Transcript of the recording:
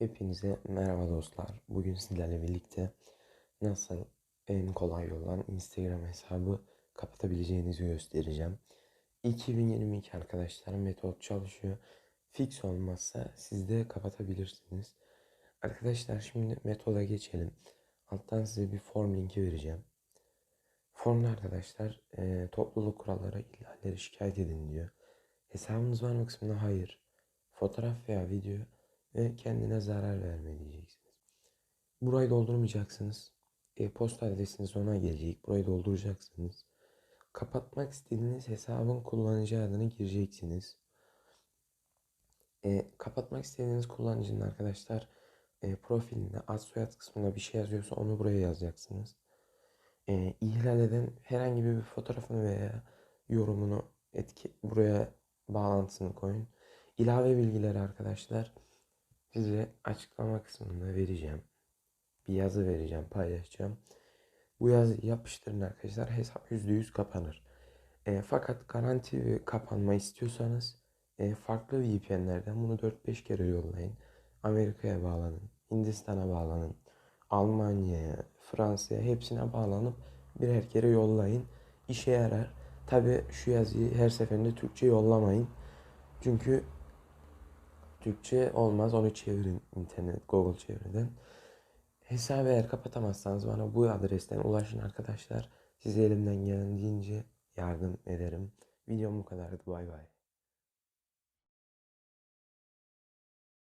Hepinize merhaba dostlar. Bugün sizlerle birlikte nasıl en kolay yoldan Instagram hesabı kapatabileceğinizi göstereceğim. 2022 arkadaşlar metot çalışıyor. Fix olmazsa siz de kapatabilirsiniz. Arkadaşlar şimdi metoda geçelim. Alttan size bir form linki vereceğim. Formda arkadaşlar e, topluluk kuralları ihlalleri şikayet edin diyor. Hesabınız var mı kısmında hayır. Fotoğraf veya video ve kendine zarar verme diyeceksiniz. Burayı doldurmayacaksınız. E-posta adresiniz ona gelecek. Burayı dolduracaksınız. Kapatmak istediğiniz hesabın kullanıcı adını gireceksiniz. E, kapatmak istediğiniz kullanıcının arkadaşlar e, profilinde ad soyad kısmında bir şey yazıyorsa onu buraya yazacaksınız. E, ihlal eden herhangi bir fotoğrafını veya yorumunu etki buraya bağlantısını koyun. İlave bilgileri arkadaşlar size açıklama kısmında vereceğim. Bir yazı vereceğim, paylaşacağım. Bu yazıyı yapıştırın arkadaşlar. Hesap %100 kapanır. E, fakat garanti kapanma istiyorsanız e, farklı VPN'lerden bunu 4-5 kere yollayın. Amerika'ya bağlanın, Hindistan'a bağlanın, Almanya'ya, Fransa'ya hepsine bağlanıp birer kere yollayın. İşe yarar. Tabi şu yazıyı her seferinde Türkçe yollamayın. Çünkü Türkçe olmaz onu çevirin internet Google çeviriden. Hesabı eğer kapatamazsanız bana bu adresten ulaşın arkadaşlar. Size elimden geldiğince yardım ederim. Videom bu kadardı bay bay.